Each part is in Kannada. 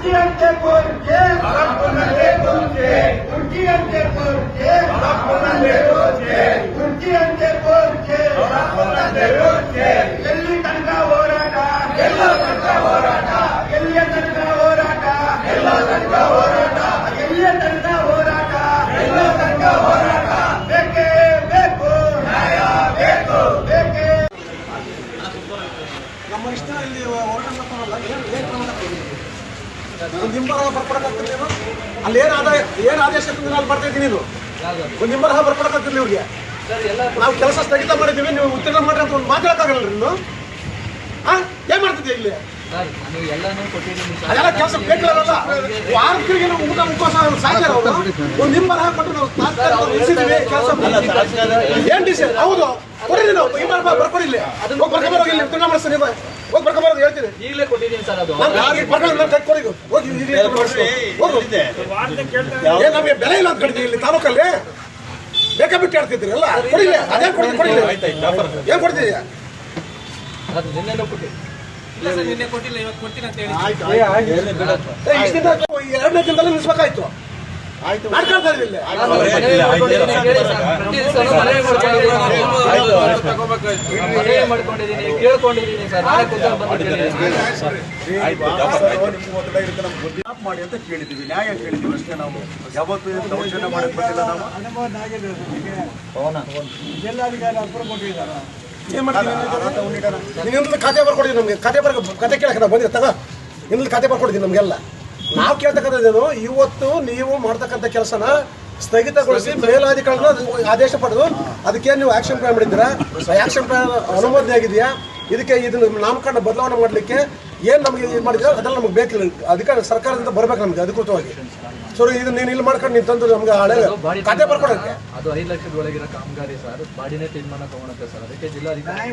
ಕೋರ್ಕೆ ಕುರ್ಚಿಯಂತೆ ಕೋರ್ಕೆ ಕುರ್ಚಿಯಂತೆ ಕೋರ್ಕೆ ಎಲ್ಲಿ ತನಕ ಹೋರಾಟ ಎಲ್ಲ ತನಕ ಹೋರಾಟ ಎಲ್ಲಿಯ ತನಕ ಹೋರಾಟ ಎಲ್ಲ ತನಕ ಹೋರಾಟ ಎಲ್ಲಿಯ ತನಕ ಹೋರಾಟ ಎಲ್ಲ ತನಕ ಹೋರಾಟ ಬೇಕೇ ಬೇಕು ನ್ಯಾಯ ಬೇಕು ಬೇಕೇ ನಮ್ಮ ಇಷ್ಟ ಇಲ್ಲಿ ಹೋರಾಟ ಮಾಡ್ತಾರಲ್ಲ ಒಂದು ಹಿಂಬರಹ ಬರ್ಕೊಡಕ್ಕಾಗ್ತಿಲ್ಲ ಅಲ್ಲಿ ಏನು ಆದಾಯ ಏನು ಆದೇಶ ತಂದ್ರೆ ಅಲ್ಲಿ ಬರ್ತಾ ಇದ್ದೀನಿ ನೀನು ಒಂದು ಹಿಂಬರಹ ಬರ್ಕೊಡಕ್ಕಾಗ್ತಿಲ್ಲ ಇವ್ರಿಗೆ ನಾವು ಕೆಲಸ ಸ್ಥಗಿತ ಮಾಡಿದ್ದೀವಿ, ನೀವು ಉತ್ತೀರ್ಣ ಮಾಡ್ರಿ ಅಂತ ಒಂದು ಮಾತಾಡಕ್ಕಾಗಲ್ಲ ಇನ್ನು ಹಾಂ ಏನ್ ಮಾಡ್ತಿದ್ದೆ ಇಲ್ಲಿ? ಅದೆಲ್ಲ ಕೆಲಸ ಬೇಕಲ್ಲ ವಾರಕ್ಕೆ ನಾವು ಊಟ ಉಪವಾಸ ಅವರು ಒಂದು ಹಿಂಬರಹ ಕೊಟ್ಟು ನಾವು ಕೆಲಸ ಏನ್ ಡಿಸೈನ್ ಹೌದು. ಕೊಡಿ ನೀವು ಹಿಂಬರಹ ಬರ್ಕೊಡಿ ಇಲ್ಲಿ. ಹೋಗಿ ಬರ್ಕೊಂಬರೋಗಿ ಇಲ್ಲಿ ಉತ್ತೀರ್ಣ ಮಾಡಿಸ್ತೀನಿ ಹೋಗಿ ಬರ್ಕೊಂಬರೋದು ಹೇಳ್ತೀನಿ. ಈಗಲೇ ಕೊಟ್ಟಿದ್ದೀನಿ ಸರ್ ಅದು. ಯಾರಿಗೆ ಬರ್ಕೊಂಡು ನಾನು ಕೈ ಕೊಡಿ ಹೋಗಿ ಹೋಗು. ನಮಗೆ ಬೆಲೆ ಇಲ್ಲ ಅಂತ ಕಡಿದೀವಿ ಇಲ್ಲಿ ತಾಲೂಕಲ್ಲಿ. ಬೇಕಾ ಬಿಟ್ಟು ಹೇಳ್ತಿದ್ರಿ ಅಲ್ಲ? ಕೊಡಿಲ್ಲ ಅದೇ ಕೊಡಿ ಕೊಡಿ ಏನ್ ಕೊಡ್ತಿದ್ಯಾ ಅದು ನಿನ್ನೆನೂ ಕೊಟ್ಟಿ. ನಿನ್ನೆ ಕೊಟ್ಟಿಲ್ಲ ಇವತ್ತು ಕೊಡ್ತೀನಿ ಅಂತ ಹೇಳಿ ಏ, ಇಷ್ಟ್ ದಿನ ಆಯ್ತು, ಈ ಎರಡನೇ ದಿನದಲ್ಲಿ ನಿಲ್ಸ್ಬೇಕಾಯ್ತು. ಮಾಡ್ಕೊಳ್ತಾ ಇರಲಿಲ್ಲ ನಾನು ಮನವಿ ಮಾಡ್ಕೊಂಡಿದ್ದೀನಿ, ಕೇಳಿ ಸರ್. ಪ್ರತಿ ದಿವಸನೂ ಮನವಿ ಮಾಡ್ಕೊಂಡಿದ್ದೀನಿ. ಕೇಳ್ಕೊಂಡಿದ್ದೀನಿ ಮಾಡಿ ಅಂತ ಕೇಳಿದ್ದೀವಿ ನ್ಯಾಯ ಕೇಳಿದ್ದೀವಿ ಅಷ್ಟೇ ನಾವು ಯಾವತ್ತು ದೌರ್ಜನ್ಯ ಮಾಡಕ್ ಬಂದಿಲ್ಲ ನಾವು ಮಾಡ್ತೀವಿ ನೀನು ನಿಮ್ದು ಖಾತೆ ಬರ್ಕೊಡಿ ನಮ್ಗೆ ಖಾತೆ ಬರ್ ಕತೆ ಕೇಳಕ್ಕೆ ನಾವು ಬಂದಿರ ತಗ ನಿಮ್ದು ಖಾತೆ ಬರ್ಕೊಡಿದ್ದೀನಿ ನಮ್ಗೆಲ್ಲ. ನಾವು ಕೇಳ್ತಕ್ಕಂಥದ್ದೇನು, ಇವತ್ತು ನೀವು ಮಾಡ್ತಕ್ಕಂಥ ಕೆಲಸನ ಸ್ಥಗಿತಗೊಳಿಸಿ ಮೇಲಾಧಿಕಾರಿಗಳು ಆದೇಶ ಪಡೆದು ಅದಕ್ಕೆ ನೀವು ಆಕ್ಷನ್ ಪ್ಲಾನ್ ಮಾಡಿದ್ದೀರಾ? ಆಕ್ಷನ್ ಪ್ಲಾನ್ ಅನುಮೋದನೆ ಆಗಿದೆಯಾ? ಇದಕ್ಕೆ ಇದನ್ನ ನಾಮಕರಣ ಬದಲಾವಣೆ ಮಾಡಲಿಕ್ಕೆ ಏನು ನಮಗೆ ಇದು ಮಾಡಿದ್ರೆ ಅದೆಲ್ಲ ನಮ್ಗೆ ಬೇಕಿಲ್ಲ. ಅದಕ್ಕೆ ಸರ್ಕಾರದಿಂದ ಬರ್ಬೇಕು ನಮಗೆ ಅಧಿಕೃತವಾಗಿ. ಸೊ ಇದು ನೀನು ಇಲ್ಲಿ ಮಾಡ್ಕೊಂಡು ನೀನು ತಂದು ನಮ್ಗೆ ಹಳೆ ಕತೆ ಬರ್ಕೊಡಕ್ಕೆ ಅದು ಐದು ಲಕ್ಷದ ಒಳಗಿರೋ ಕಾಮಗಾರಿ ಸರ್. ಬಾಡಿನೇ ತೀರ್ಮಾನ ತಗೊಳುತ್ತೆ ಸರ್. ಅದಕ್ಕೆ ಜಿಲ್ಲಾಧಿಕಾರಿ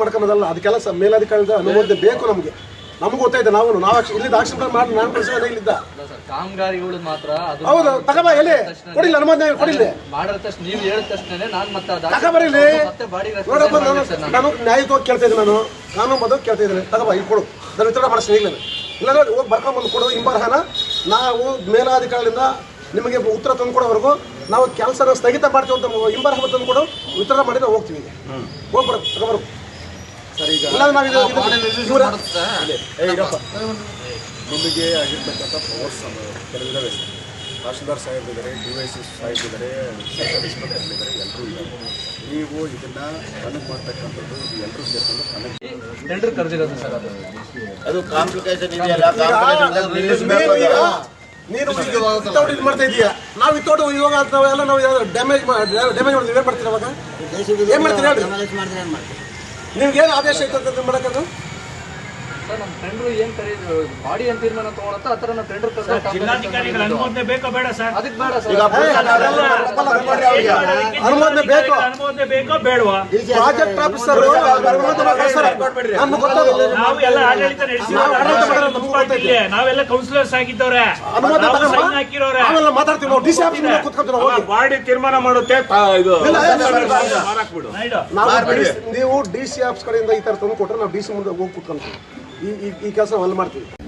ಮಾಡ್ಕೊಳೋದಲ್ಲ ಅದಕ್ಕೆಲ್ಲ ಮೇಲಾಧಿಕಾರಿಗಳ ಮೇಲಾಧಿಕಾರಿದ ಅನುಮೋದನೆ ಬೇಕು ನಮಗೆ. ನಮಗೂ ಗೊತ್ತಾಯ್ತು ನಾವು ನಾವು ಇಲ್ಲಿ ಇಲ್ಲಿದ್ದ ಆಕ್ಷನ್ ಮಾಡಿ ನಾನು ಕಳಿಸಿದ ಇಲ್ಲಿದ್ದ. ಕಾಮಗಾರಿಗಳು ಮಾತ್ರ ಅದು ಹೌದು ತಗಬ ಎಲ್ಲಿ? ಕೊಡಿಲ್ಲ ಅನುಮೋದನೆ ಕೊಡಿಲ್ಲ. ಮಾಡಿದ ತಕ್ಷಣ ನೀವು ಹೇಳಿದ ತಕ್ಷಣ ನಾನು ಮತ್ತೆ ಬಾಡಿಗೆ ನೋಡಪ್ಪ ನಾನು ನಾನು ನಾನು ಕೇಳ್ತಾ ಇದ್ದೀನಿ ನಾನು. ನಾನು ಬದುಕು ಕೇಳ್ತಾ ಇದ್ದೀನಿ. ತಗಬ ಇಲ್ಲಿ ಕೊಡು. ನಾನು ವಿತರಣೆ ಮಾಡಿಸ್ತೀನಿ ಈಗಲೇ ಇಲ್ಲಾಂದ್ರೆ ಹೋಗಿ ಬರ್ಕೊಂಬಂದು ಕೊಡು ಹಿಂಬರ್ಹನ ನಾವು ಮೇಲಾಧಿಕಾರಿಗಳಿಂದ ನಿಮಗೆ ಉತ್ತರ ತಂದು ಕೊಡೋವರೆಗೂ ನಾವು ಕೆಲಸನ ಸ್ಥಗಿತ ಮಾಡ್ತೀವಿ ಅಂತ ಹಿಂಬರ್ಹ ತಂದು ಕೊಡು. ವಿತರಣೆ ಮಾಡಿದ್ರೆ ನಾವು ಹೋಗ್ತೀವಿ ಹೋಗ್ಬರ ಹೋಗಿ ನಿಮಗೆ ಆಗಿರ್ತಕ್ಕಂಥ ಪವರ್ಸ್ ಕೆಲವಿದ್ದಾವೆ ತಹಶೀಲ್ದಾರ್ ಸಾಹೇಬ್ ಇದ್ದಾರೆ ಡಿ ವೈ ಸಿ ಸಾಹೇಬ್ ಇದ್ದಾರೆ ಇದ್ದಾರೆ ಎಲ್ಲರೂ ಇದ್ದಾರೆ ನೀವು ಇದನ್ನ ಕನೆಕ್ಟ್ ಮಾಡ್ತಕ್ಕಂಥದ್ದು ಎಲ್ಲರೂ ಸೇರ್ಕೊಂಡು ಕನೆಕ್ಟ್ ಟೆಂಡರ್ ಕರೆದಿರೋದು ಸರ್ ಅದು. ಕಾಂಪ್ಲಿಕೇಶನ್ ಇದೆಯಲ್ಲ ನೀನು ವಿತೌಟ್ ಇದು ಮಾಡ್ತಾ ಇದೀಯಾ? ನಾವು ವಿತೌಟ್ ಇವಾಗ ನಾವೆಲ್ಲ ನಾವು ಡ್ಯಾಮೇಜ್ ಡ್ಯಾಮೇಜ್ ಮಾಡಿದ್ವಿ ಏನು ಮಾಡ್ತೀರಿ ಅವಾಗ ಏನು ಮಾಡ್ತೀರಿ? ನಿಮ್ಗೆ ಏನು ಆದೇಶ ಐತೆ ಸರ್ ನಮ್ಮ ಟೆಂಡರ್ ಏನ್ ಕರೀದು ಬಾಡಿ ಅಂತ ತೀರ್ಮಾನ ತಗೊಳತ್ತ ಆ ಥರ ನಾವು ಟೆಂಡರ್ ಜಿಲ್ಲಾಧಿಕಾರಿಗಳ ಅನುಮೋದನೆ ಬೇಕೋ ಬೇಡ ಸರ್. ಅದಕ್ಕೆ ಬೇಡ ಸರ್. ಈಗ ಅನುಮೋದನೆ ಬೇಕು? ಅನುಮೋದನೆ ಬೇಕೋ? ಬೇಡವಾ? ಪ್ರಾಜೆಕ್ಟ್ ಆಫೀಸರ್ ನಾವು ಎಲ್ಲ ಆಡಳಿತ. ನಾವೆಲ್ಲ ಕೌನ್ಸಿಲರ್ಸ್ ಆಗಿದ್ದವ್ರೆ. ಹಾಕಿರೋರೆ. ಮಾತಾಡ್ತೀವಿ ನಾವು. ಆಫೀಸ್ ಕೂತ್ಕೊಂತೀವಿ ಬಾಡಿ ತೀರ್ಮಾನ ಮಾಡುತ್ತೆ ಇದು. ನಾವು ನೀವು ಡಿ ಸಿ ಆಫೀಸ್ ಕಡೆಯಿಂದ ಈ ತರ ತಂದು ಕೊಟ್ರೆ ನಾವು ಡಿಸಿ ಮುಂದೆ ಹೋಗಿ ಕೂತ್ಕೊಂತೀವಿ. ಈ ಈ- ಕೆಲಸ ಹೊಲ್ ಮಾಡ್ತೀವಿ.